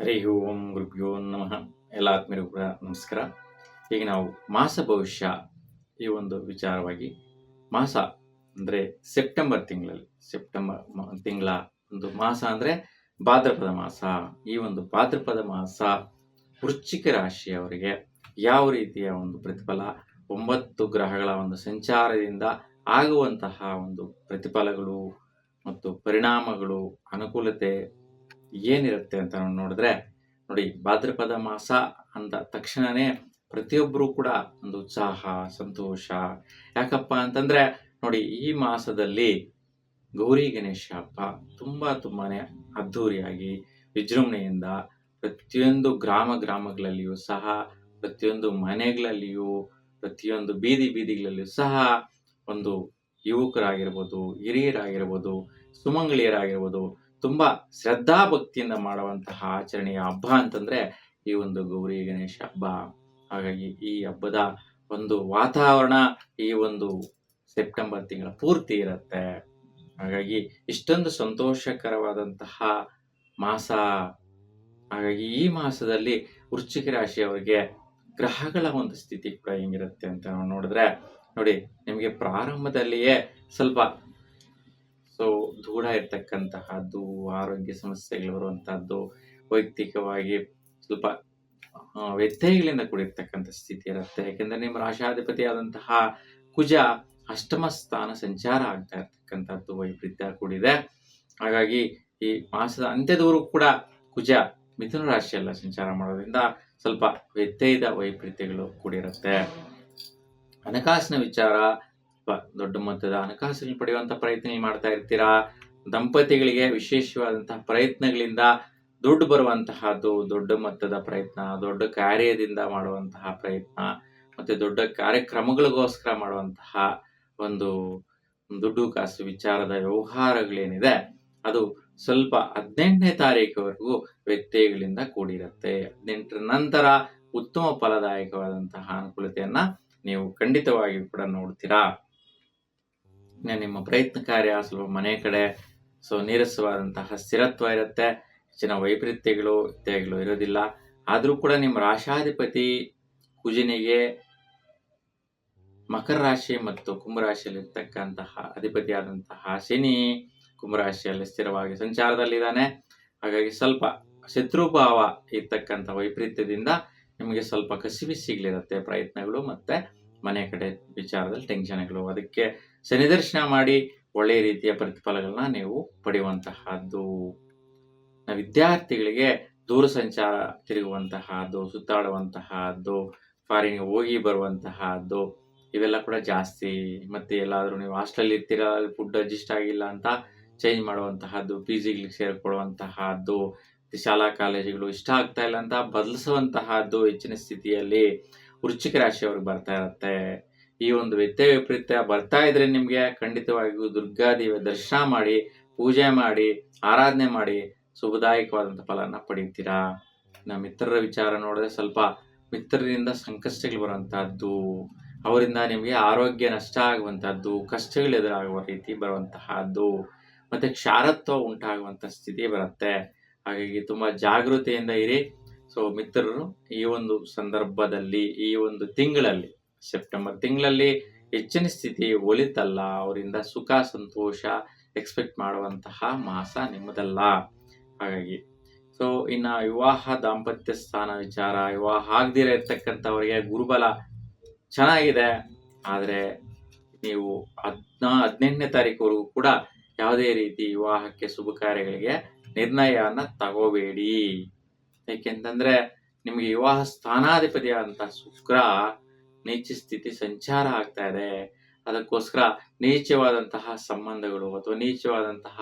ಹರಿ ಓಂ ಗುರುಭ್ಯೋ ನಮಃ. ಎಲ್ಲ ಆತ್ಮೀಯರಿಗೂ ಕೂಡ ನಮಸ್ಕಾರ. ಈಗ ನಾವು ಮಾಸ ಭವಿಷ್ಯ ಈ ಒಂದು ವಿಚಾರವಾಗಿ ಮಾಸ ಅಂದರೆ ಸೆಪ್ಟೆಂಬರ್ ತಿಂಗಳಲ್ಲಿ. ಸೆಪ್ಟೆಂಬರ್ ತಿಂಗಳ ಒಂದು ಮಾಸ ಅಂದರೆ ಭಾದ್ರಪದ ಮಾಸ. ಈ ಒಂದು ಭಾದ್ರಪದ ಮಾಸ ವೃಶ್ಚಿಕ ರಾಶಿಯವರಿಗೆ ಯಾವ ರೀತಿಯ ಒಂದು ಪ್ರತಿಫಲ? ಒಂಬತ್ತು ಗ್ರಹಗಳ ಒಂದು ಸಂಚಾರದಿಂದ ಆಗುವಂತಹ ಒಂದು ಪ್ರತಿಫಲಗಳು ಮತ್ತು ಪರಿಣಾಮಗಳು, ಅನುಕೂಲತೆ ಏನಿರುತ್ತೆ ಅಂತ ನಾವು ನೋಡಿದ್ರೆ, ನೋಡಿ ಭಾದ್ರಪದ ಮಾಸ ಅಂದ ತಕ್ಷಣನೇ ಪ್ರತಿಯೊಬ್ಬರು ಕೂಡ ಒಂದು ಉತ್ಸಾಹ, ಸಂತೋಷ. ಯಾಕಪ್ಪ ಅಂತಂದ್ರೆ ನೋಡಿ ಈ ಮಾಸದಲ್ಲಿ ಗೌರಿ ಗಣೇಶ ಹಬ್ಬ ತುಂಬಾ ತುಂಬಾನೇ ಅದ್ಧೂರಿಯಾಗಿ, ವಿಜೃಂಭಣೆಯಿಂದ ಪ್ರತಿಯೊಂದು ಗ್ರಾಮ ಗ್ರಾಮಗಳಲ್ಲಿಯೂ ಸಹ, ಪ್ರತಿಯೊಂದು ಮನೆಗಳಲ್ಲಿಯೂ, ಪ್ರತಿಯೊಂದು ಬೀದಿ ಬೀದಿಗಳಲ್ಲಿಯೂ ಸಹ ಒಂದು ಯುವಕರಾಗಿರ್ಬೋದು, ಹಿರಿಯರಾಗಿರ್ಬೋದು ಸುಮಂಗಳಿಯರಾಗಿರ್ಬೋದು ತುಂಬಾ ಶ್ರದ್ಧಾ ಭಕ್ತಿಯಿಂದ ಮಾಡುವಂತಹ ಆಚರಣೆಯ ಹಬ್ಬ ಅಂತಂದ್ರೆ ಈ ಒಂದು ಗೌರಿ ಗಣೇಶ ಹಬ್ಬ. ಹಾಗಾಗಿ ಈ ಹಬ್ಬದ ಒಂದು ವಾತಾವರಣ ಈ ಒಂದು ಸೆಪ್ಟೆಂಬರ್ ತಿಂಗಳ ಪೂರ್ತಿ ಇರುತ್ತೆ. ಹಾಗಾಗಿ ಇಷ್ಟೊಂದು ಸಂತೋಷಕರವಾದಂತಹ ಮಾಸ. ಹಾಗಾಗಿ ಈ ಮಾಸದಲ್ಲಿ ವೃಶ್ಚಿಕ ರಾಶಿಯವರಿಗೆ ಗ್ರಹಗಳ ಒಂದು ಸ್ಥಿತಿ ಕೂಡ ಹೆಂಗಿರುತ್ತೆ ಅಂತ ನಾವು ನೋಡಿದ್ರೆ, ನೋಡಿ ನಿಮಗೆ ಪ್ರಾರಂಭದಲ್ಲಿಯೇ ಸ್ವಲ್ಪ ಸೊ ದೂಡ ಇರ್ತಕ್ಕಂತಹದ್ದು, ಆರೋಗ್ಯ ಸಮಸ್ಯೆಗಳು ಬರುವಂತಹದ್ದು, ವೈಯಕ್ತಿಕವಾಗಿ ಸ್ವಲ್ಪ ವ್ಯತ್ಯಯಗಳಿಂದ ಕೂಡಿರ್ತಕ್ಕಂಥ ಸ್ಥಿತಿ ಇರುತ್ತೆ. ಯಾಕೆಂದ್ರೆ ನಿಮ್ಮ ರಾಶಾಧಿಪತಿ ಆದಂತಹ ಕುಜ ಅಷ್ಟಮ ಸ್ಥಾನ ಸಂಚಾರ ಆಗ್ತಾ ಇರ್ತಕ್ಕಂಥದ್ದು ವೈಪರೀತ್ಯ ಕೂಡಿದೆ. ಹಾಗಾಗಿ ಈ ಮಾಸದ ಅಂತ್ಯದವರೆಗೂ ಕೂಡ ಕುಜ ಮಿಥುನ ರಾಶಿಯೆಲ್ಲ ಸಂಚಾರ ಮಾಡೋದ್ರಿಂದ ಸ್ವಲ್ಪ ವ್ಯತ್ಯಯದ ವೈಪರೀತ್ಯಗಳು ಕೂಡಿರುತ್ತೆ. ಹಣಕಾಸಿನ ವಿಚಾರ ದೊಡ್ಡ ಮೊತ್ತದ ಹಣಕಾಸನ್ನು ಪಡೆಯುವಂತ ಪ್ರಯತ್ನ ಮಾಡ್ತಾ ಇರ್ತೀರಾ? ದಂಪತಿಗಳಿಗೆ ವಿಶೇಷವಾದಂತಹ ಪ್ರಯತ್ನಗಳಿಂದ ದುಡ್ಡು ಬರುವಂತಹದ್ದು, ದೊಡ್ಡ ಮಟ್ಟದ ಪ್ರಯತ್ನ, ದೊಡ್ಡ ಕಾರ್ಯದಿಂದ ಮಾಡುವಂತಹ ಪ್ರಯತ್ನ, ಮತ್ತೆ ದೊಡ್ಡ ಕಾರ್ಯಕ್ರಮಗಳಿಗೋಸ್ಕರ ಮಾಡುವಂತಹ ಒಂದು ದುಡ್ಡು ಕಾಸು ವಿಚಾರದ ವ್ಯವಹಾರಗಳೇನಿದೆ, ಅದು ಸ್ವಲ್ಪ ಹದಿನೆಂಟನೇ ತಾರೀಕುವರೆಗೂ ವ್ಯತ್ಯಯಗಳಿಂದ ಕೂಡಿರುತ್ತೆ. ಹದಿನೆಂಟರ ನಂತರ ಉತ್ತಮ ಫಲದಾಯಕವಾದಂತಹ ಅನುಕೂಲತೆಯನ್ನ ನೀವು ಖಂಡಿತವಾಗಿ ಕೂಡ ನೋಡ್ತೀರಾ? ನಿಮ್ಮ ಪ್ರಯತ್ನ ಕಾರ್ಯ ಸ್ವಲ್ಪ ಮನೆ ಕಡೆ, ಸೊ ನೀರಸವಾದಂತಹ ಸ್ಥಿರತ್ವ ಇರುತ್ತೆ. ಹೆಚ್ಚಿನ ವೈಪರೀತ್ಯಗಳು ಇತ್ಯಾದಿಗಳು ಇರೋದಿಲ್ಲ. ಆದರೂ ಕೂಡ ನಿಮ್ಮ ರಾಶಾಧಿಪತಿ ಕುಜನಿಗೆ ಮಕರ ರಾಶಿ ಮತ್ತು ಕುಂಭರಾಶಿಯಲ್ಲಿರ್ತಕ್ಕಂತಹ ಅಧಿಪತಿಯಾದಂತಹ ಶನಿ ಕುಂಭರಾಶಿಯಲ್ಲಿ ಸ್ಥಿರವಾಗಿ ಸಂಚಾರದಲ್ಲಿದ್ದಾನೆ. ಹಾಗಾಗಿ ಸ್ವಲ್ಪ ಶತ್ರುಭಾವ ಇರ್ತಕ್ಕಂಥ ವೈಪರೀತ್ಯದಿಂದ ನಿಮಗೆ ಸ್ವಲ್ಪ ಕಸಿವಿ ಸಿಗ್ಲಿರುತ್ತೆ ಪ್ರಯತ್ನಗಳು ಮತ್ತೆ ಮನೆ ಕಡೆ ವಿಚಾರದಲ್ಲಿ ಟೆನ್ಷನ್ಗಳು. ಅದಕ್ಕೆ ಶನಿ ದರ್ಶನ ಮಾಡಿ ಒಳ್ಳೆಯ ರೀತಿಯ ಪ್ರತಿಫಲಗಳನ್ನ ನೀವು ಪಡೆಯುವಂತಹದ್ದು. ವಿದ್ಯಾರ್ಥಿಗಳಿಗೆ ದೂರ ಸಂಚಾರ ತಿರುಗುವಂತಹದ್ದು, ಸುತ್ತಾಡುವಂತಹದ್ದು ಫಾರಿನ್ಗೆ ಹೋಗಿ ಬರುವಂತಹದ್ದು, ಇವೆಲ್ಲ ಕೂಡ ಜಾಸ್ತಿ. ಮತ್ತೆ ಎಲ್ಲಾದರೂ ನೀವು ಹಾಸ್ಟೆಲ್ ಇರ್ತೀರಾ, ಅಲ್ಲಿ ಫುಡ್ ಅಡ್ಜಸ್ಟ್ ಆಗಿಲ್ಲ ಅಂತ ಚೇಂಜ್ ಮಾಡುವಂತಹದ್ದು ಪಿ ಜಿಗಳಿಗೆ ಸೇರಿಕೊಳ್ಳುವಂತಹದ್ದು ಶಾಲಾ, ಕಾಲೇಜುಗಳು ಇಷ್ಟ ಆಗ್ತಾ ಇಲ್ಲ ಅಂತ ಬದಲಿಸುವಂತಹದ್ದು ಹೆಚ್ಚಿನ ಸ್ಥಿತಿಯಲ್ಲಿ ವೃಶ್ಚಿಕ ರಾಶಿಯವ್ರಿಗೆ ಬರ್ತಾ ಇರುತ್ತೆ. ಈ ಒಂದು ವ್ಯತ್ಯಯ ವೈಪರೀತ್ಯ ಬರ್ತಾ ಇದ್ರೆ ನಿಮ್ಗೆ ಖಂಡಿತವಾಗಿಯೂ ದುರ್ಗಾದೇವಿಯ ದರ್ಶನ ಮಾಡಿ, ಪೂಜೆ ಮಾಡಿ, ಆರಾಧನೆ ಮಾಡಿ ಶುಭದಾಯಕವಾದಂಥ ಫಲನ ಪಡೀತೀರಾ? ನಮ್ಮ ಮಿತ್ರರ ವಿಚಾರ ನೋಡಿದ್ರೆ ಸ್ವಲ್ಪ ಮಿತ್ರರಿಂದ ಸಂಕಷ್ಟಗಳು ಬರುವಂತಹದ್ದು ಅವರಿಂದ ನಿಮಗೆ ಆರೋಗ್ಯ ನಷ್ಟ ಆಗುವಂತಹದ್ದು ಕಷ್ಟಗಳು ಎದುರಾಗುವ ರೀತಿ ಬರುವಂತಹದ್ದು, ಮತ್ತೆ ಕ್ಷಾರತ್ವ ಉಂಟಾಗುವಂತ ಸ್ಥಿತಿ ಬರುತ್ತೆ. ಹಾಗಾಗಿ ತುಂಬಾ ಜಾಗೃತೆಯಿಂದ ಇರಿ. ಸೊ ಮಿತ್ರರು, ಈ ಒಂದು ಸಂದರ್ಭದಲ್ಲಿ, ಈ ಒಂದು ತಿಂಗಳಲ್ಲಿ, ಸೆಪ್ಟೆಂಬರ್ ತಿಂಗಳಲ್ಲಿ ಹೆಚ್ಚಿನ ಸ್ಥಿತಿ ಒಲಿತಲ್ಲ ಅವರಿಂದ ಸುಖ, ಸಂತೋಷ, ಎಕ್ಸ್ಪೆಕ್ಟ್ ಮಾಡುವಂತಹ ಮಾಸ ನಿಮ್ಮದಲ್ಲ. ಹಾಗಾಗಿ. ಸೊ ಇನ್ನ ವಿವಾಹ ದಾಂಪತ್ಯ ಸ್ಥಾನ ವಿಚಾರ, ವಿವಾಹ ಆಗದಿರ ಇರ್ತಕ್ಕಂಥವ್ರಿಗೆ ಗುರುಬಲ ಚೆನ್ನಾಗಿದೆ. ಆದರೆ ನೀವು ಹದ್ನಾ, ಹದಿನೆಂಟನೇ ತಾರೀಕುವರೆಗೂ ಕೂಡ ಯಾವುದೇ ರೀತಿ ವಿವಾಹಕ್ಕೆ ಶುಭ ಕಾರ್ಯಗಳಿಗೆ ನಿರ್ಣಯವನ್ನು ತಗೋಬೇಡಿ. ಏಕೆಂತಂದ್ರೆ ನಿಮಗೆ ವಿವಾಹ ಸ್ಥಾನಾಧಿಪತಿಯಾದಂಥ ಶುಕ್ರ ನೀಚ ಸ್ಥಿತಿ ಸಂಚಾರ ಆಗ್ತಾ ಇದೆ. ಅದಕ್ಕೋಸ್ಕರ ನೀಚವಾದಂತಹ ಸಂಬಂಧಗಳು ಅಥವಾ ನೀಚವಾದಂತಹ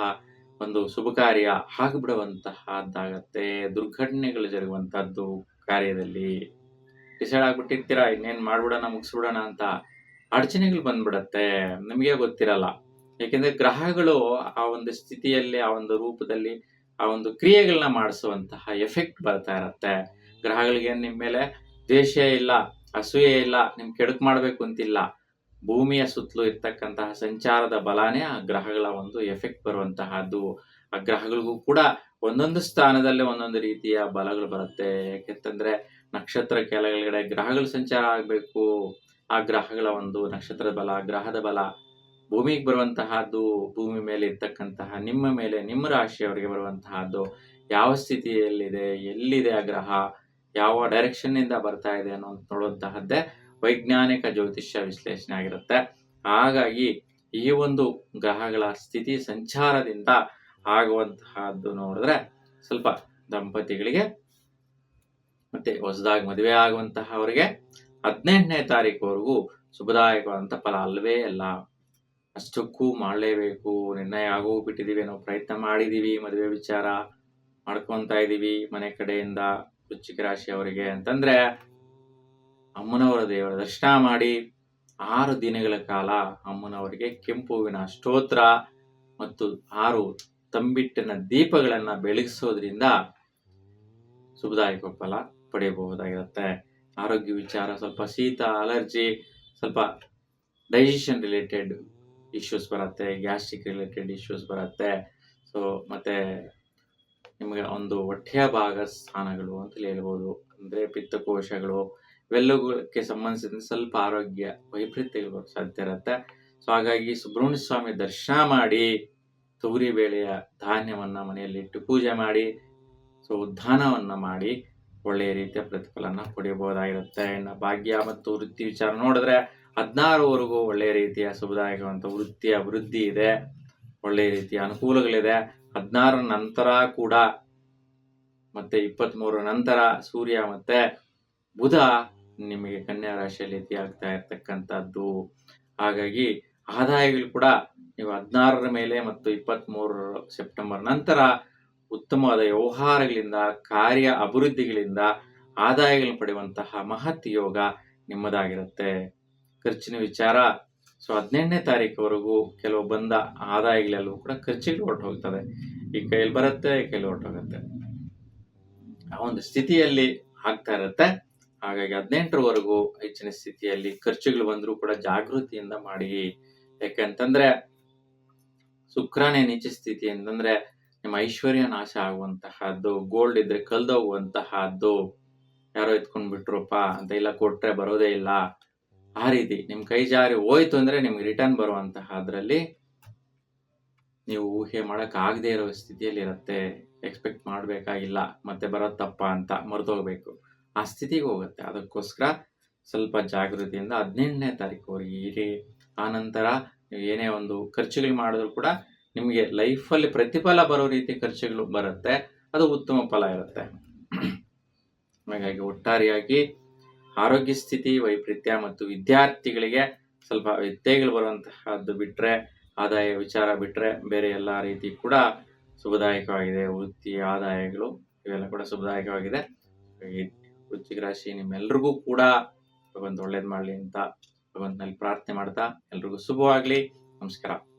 ಒಂದು ಶುಭ ಕಾರ್ಯ ಆಗ್ಬಿಡುವಂತಹದ್ದಾಗತ್ತೆ. ದುರ್ಘಟನೆಗಳು ಜರುಗುವಂತಹದ್ದು ಕಾರ್ಯದಲ್ಲಿ ಡಿಸೈಡ್ ಆಗ್ಬಿಟ್ಟಿರ್ತೀರಾ, ಇನ್ನೇನ್ ಮಾಡ್ಬಿಡೋಣ, ಮುಗಿಸ್ಬಿಡೋಣ ಅಂತ ಅಡಚಣೆಗಳು ಬಂದ್ಬಿಡತ್ತೆ. ನಿಮಗೆ ಗೊತ್ತಿರಲ್ಲ. ಏಕೆಂದ್ರೆ ಗ್ರಹಗಳು ಆ ಒಂದು ಸ್ಥಿತಿಯಲ್ಲಿ, ಆ ಒಂದು ರೂಪದಲ್ಲಿ, ಆ ಒಂದು ಕ್ರಿಯೆಗಳನ್ನ ಮಾಡಿಸುವಂತಹ ಎಫೆಕ್ಟ್ ಬರ್ತಾ ಇರತ್ತೆ. ಗ್ರಹಗಳಿಗೆ ನಿಮ್ಮ ಮೇಲೆ ದ್ವೇಷ ಇಲ್ಲ, ಅಸೂಯೆ ಇಲ್ಲ, ನಿಮ್ ಕೆಡುಕು ಮಾಡ್ಬೇಕು ಅಂತಿಲ್ಲ. ಭೂಮಿಯ ಸುತ್ತಲೂ ಇರ್ತಕ್ಕಂತಹ ಸಂಚಾರದ ಬಲಾನೇ ಆ ಗ್ರಹಗಳ ಒಂದು ಎಫೆಕ್ಟ್ ಬರುವಂತಹದ್ದು. ಆ ಗ್ರಹಗಳಿಗೂ ಕೂಡ ಒಂದೊಂದು ಸ್ಥಾನದಲ್ಲಿ ಒಂದೊಂದು ರೀತಿಯ ಬಲಗಳು ಬರುತ್ತೆ. ಯಾಕೆಂತಂದ್ರೆ ನಕ್ಷತ್ರ ಕೆಳಗಡೆ ಗ್ರಹಗಳ ಸಂಚಾರ ಆಗಬೇಕು. ಆ ಗ್ರಹಗಳ ಒಂದು ನಕ್ಷತ್ರದ ಬಲ, ಗ್ರಹದ ಬಲ, ಭೂಮಿಗೆ ಬರುವಂತಹದ್ದು, ಭೂಮಿ ಮೇಲೆ ಇರ್ತಕ್ಕಂತಹ ನಿಮ್ಮ ಮೇಲೆ, ನಿಮ್ಮ ರಾಶಿಯವರಿಗೆ ಬರುವಂತಹದ್ದು. ಯಾವ ಸ್ಥಿತಿಯಲ್ಲಿದೆ, ಎಲ್ಲಿದೆ ಆ ಗ್ರಹ, ಯಾವ ಡೈರೆಕ್ಷನ್ನಿಂದ ಬರ್ತಾ ಇದೆ ಅನ್ನೋ ನೋಡುವಂತಹದ್ದೇ ವೈಜ್ಞಾನಿಕ ಜ್ಯೋತಿಷ್ಯ ವಿಶ್ಲೇಷಣೆ ಆಗಿರುತ್ತೆ. ಹಾಗಾಗಿ ಈ ಒಂದು ಗ್ರಹಗಳ ಸ್ಥಿತಿ ಸಂಚಾರದಿಂದ ಆಗುವಂತಹದ್ದು ನೋಡಿದ್ರೆ ಸ್ವಲ್ಪ ದಂಪತಿಗಳಿಗೆ ಮತ್ತೆ ಹೊಸದಾಗಿ ಮದುವೆ ಆಗುವಂತಹ ಅವರಿಗೆ ಹದಿನೆಂಟನೇ ತಾರೀಕುವರೆಗೂ ಶುಭದಾಯಕವಾದಂಥ ಫಲ ಅಲ್ಲವೇ ಅಲ್ಲ. ಅಷ್ಟಕ್ಕೂ ಮಾಡಲೇಬೇಕು, ನಿರ್ಣಯ ಆಗೋ ಬಿಟ್ಟಿದ್ದೀವಿ ನಾವು ಪ್ರಯತ್ನ ಮಾಡಿದೀವಿ, ಮದುವೆ ವಿಚಾರ ಮಾಡ್ಕೊತಾ ಇದೀವಿ ಮನೆ ಕಡೆಯಿಂದ ವೃಶ್ಚಿಕ ರಾಶಿಯವರಿಗೆ ಅಂತಂದ್ರೆ ಅಮ್ಮನವರ ದೇವರ ದರ್ಶನ ಮಾಡಿ ಆರು ದಿನಗಳ ಕಾಲ ಅಮ್ಮನವರಿಗೆ ಕೆಂಪು ಹೂವಿನ ಸ್ತೋತ್ರ ಮತ್ತು ಆರು ತಂಬಿಟ್ಟಿನ ದೀಪಗಳನ್ನು ಬೆಳಗಿಸೋದ್ರಿಂದ ಶುಭದಾಯಕ ಫಲ ಪಡೆಯಬಹುದಾಗಿರುತ್ತೆ. ಆರೋಗ್ಯ ವಿಚಾರ, ಸ್ವಲ್ಪ ಶೀತ, ಅಲರ್ಜಿ, ಸ್ವಲ್ಪ ಡೈಜೆಷನ್ ರಿಲೇಟೆಡ್ ಇಶ್ಯೂಸ್ ಬರುತ್ತೆ ಗ್ಯಾಸ್ಟ್ರಿಕ್ ರಿಲೇಟೆಡ್ ಇಶ್ಯೂಸ್ ಬರುತ್ತೆ. ಸೊ ಮತ್ತೆ ನಿಮಗೆ ಒಂದು ಹೊಟ್ಟೆಯ ಭಾಗ ಸ್ಥಾನಗಳು ಅಂತ ಹೇಳ್ಬೋದು. ಅಂದರೆ ಪಿತ್ತಕೋಶಗಳು ಇವೆಲ್ಲವುಗಳಿಗೆ ಸಂಬಂಧಿಸಿದ ಸ್ವಲ್ಪ ಆರೋಗ್ಯ ವೈಪರೀತ್ಯಗಳು ಸಾಧ್ಯ ಇರುತ್ತೆ. ಸೊ ಹಾಗಾಗಿ ಸುಬ್ರಹ್ಮಣ್ಯ ಸ್ವಾಮಿ ದರ್ಶನ ಮಾಡಿ ತೊಗರಿ ಬೇಳೆಯ ಧಾನ್ಯವನ್ನ ಮನೆಯಲ್ಲಿ ಇಟ್ಟು ಪೂಜೆ ಮಾಡಿ, ಸೊ ಉದ್ಧಾನವನ್ನ ಮಾಡಿ ಒಳ್ಳೆಯ ರೀತಿಯ ಪ್ರತಿಫಲನ ಪಡೆಯಬಹುದಾಗಿರುತ್ತೆ. ಇನ್ನು ಭಾಗ್ಯ ಮತ್ತು ವೃತ್ತಿ ವಿಚಾರ ನೋಡಿದ್ರೆ ಹದಿನಾರುವರೆಗೂ ಒಳ್ಳೆಯ ರೀತಿಯ ಶುಭದಾಯಕವಂತ ವೃತ್ತಿಯ ಅಭಿವೃದ್ಧಿ ಇದೆ. ಒಳ್ಳೆಯ ರೀತಿಯ ಅನುಕೂಲಗಳಿದೆ. ಹದಿನಾರ ನಂತರ ಕೂಡ ಮತ್ತೆ ಇಪ್ಪತ್ತ್ ಮೂರರ ನಂತರ ಸೂರ್ಯ ಮತ್ತೆ ಬುಧ ನಿಮಗೆ ಕನ್ಯಾ ರಾಶಿಯಲ್ಲಿ ಇತಿ ಆಗ್ತಾ ಇರ್ತಕ್ಕಂಥದ್ದು. ಹಾಗಾಗಿ ಆದಾಯಗಳು ಕೂಡ ನೀವು ಹದಿನಾರರ ಮೇಲೆ ಮತ್ತು ಇಪ್ಪತ್ತ್ ಮೂರರ ಸೆಪ್ಟೆಂಬರ್ ನಂತರ ಉತ್ತಮವಾದ ವ್ಯವಹಾರಗಳಿಂದ, ಕಾರ್ಯ ಅಭಿವೃದ್ಧಿಗಳಿಂದ ಆದಾಯಗಳನ್ನು ಪಡೆಯುವಂತಹ ಮಹತ್ ಯೋಗ ನಿಮ್ಮದಾಗಿರುತ್ತೆ. ಖರ್ಚಿನ ವಿಚಾರ, ಸೊ ಹದಿನೆಂಟನೇ ತಾರೀಕುವರೆಗೂ ಕೆಲವು ಬಂದ ಆದಾಯಗಳೆಲ್ಲವೂ ಕೂಡ ಖರ್ಚಿಗೆ ಹೊರಟು ಹೋಗ್ತದೆ ಈ ಕೈಯಲ್ಲಿ ಬರುತ್ತೆ ಕೈಯಲ್ಲಿ ಹೊರಟೋಗುತ್ತೆ. ಆ ಒಂದು ಸ್ಥಿತಿಯಲ್ಲಿ ಆಗ್ತಾ ಇರುತ್ತೆ. ಹಾಗಾಗಿ ಹದಿನೆಂಟರವರೆಗೂ ಹೆಚ್ಚಿನ ಸ್ಥಿತಿಯಲ್ಲಿ ಖರ್ಚುಗಳು ಬಂದರೂ ಕೂಡ ಜಾಗೃತಿಯಿಂದ ಮಾಡಿ. ಯಾಕಂತಂದ್ರೆ ಶುಕ್ರನೇ ನೀಚ ಸ್ಥಿತಿ ಅಂತಂದ್ರೆ ನಿಮ್ಮ ಐಶ್ವರ್ಯ ನಾಶ ಆಗುವಂತಹದ್ದು ಗೋಲ್ಡ್ ಇದ್ರೆ ಕಲ್ದೋಗುವಂತಹದ್ದು ಯಾರೋ ಎತ್ಕೊಂಡ್ ಬಿಟ್ರಪ್ಪ ಅಂತ ಇಲ್ಲ, ಕೊಟ್ರೆ ಬರೋದೇ ಇಲ್ಲ. ಆ ರೀತಿ ನಿಮ್ ಕೈ ಜಾರಿ ಹೋಯ್ತು ಅಂದ್ರೆ ನಿಮ್ಗೆ ರಿಟರ್ನ್ ಬರುವಂತಹ ಅದ್ರಲ್ಲಿ ನೀವು ಊಹೆ ಮಾಡಕ್ ಆಗದೆ ಇರೋ ಸ್ಥಿತಿಯಲ್ಲಿ ಇರುತ್ತೆ ಎಕ್ಸ್ಪೆಕ್ಟ್ ಮಾಡ್ಬೇಕಾಗಿಲ್ಲ, ಮತ್ತೆ ಬರೋದ್ ತಪ್ಪ ಅಂತ ಮರೆದೋಗ್ಬೇಕು. ಆ ಸ್ಥಿತಿಗೆ ಹೋಗುತ್ತೆ. ಅದಕ್ಕೋಸ್ಕರ ಸ್ವಲ್ಪ ಜಾಗೃತಿಯಿಂದ ಹದಿನೆಂಟನೇ ತಾರೀಕುವರೆಗೆ ಇರಿ ಆ ನಂತರ ಏನೇ ಒಂದು ಖರ್ಚುಗಳು ಮಾಡಿದ್ರು ಕೂಡ ನಿಮಗೆ ಲೈಫಲ್ಲಿ ಪ್ರತಿಫಲ ಬರೋ ರೀತಿ ಖರ್ಚುಗಳು ಬರುತ್ತೆ. ಅದು ಉತ್ತಮ ಫಲ ಇರುತ್ತೆ. ಹಾಗಾಗಿ ಒಟ್ಟಾರೆಯಾಗಿ ಆರೋಗ್ಯ ಸ್ಥಿತಿ, ವೈಪರೀತ್ಯ ಮತ್ತು ವಿದ್ಯಾರ್ಥಿಗಳಿಗೆ ಸ್ವಲ್ಪ ವ್ಯತ್ಯಯಗಳು ಬರುವಂತಹದ್ದು ಬಿಟ್ಟರೆ ಆದಾಯ ವಿಚಾರ ಬಿಟ್ಟರೆ ಬೇರೆ ಎಲ್ಲ ರೀತಿ ಕೂಡ ಶುಭದಾಯಕವಾಗಿದೆ. ವೃತ್ತಿ, ಆದಾಯಗಳು ಇವೆಲ್ಲ ಕೂಡ ಶುಭದಾಯಕವಾಗಿದೆ. ವೃಶ್ಚಿಕ ರಾಶಿ ನಿಮ್ಮೆಲ್ರಿಗೂ ಕೂಡ ಭಗವಂತ ಒಳ್ಳೇದು ಮಾಡ್ಲಿ ಅಂತ ಭಗವಂತನಲ್ಲಿ ಪ್ರಾರ್ಥನೆ ಮಾಡ್ತಾ ಎಲ್ರಿಗೂ ಶುಭವಾಗಲಿ. ನಮಸ್ಕಾರ.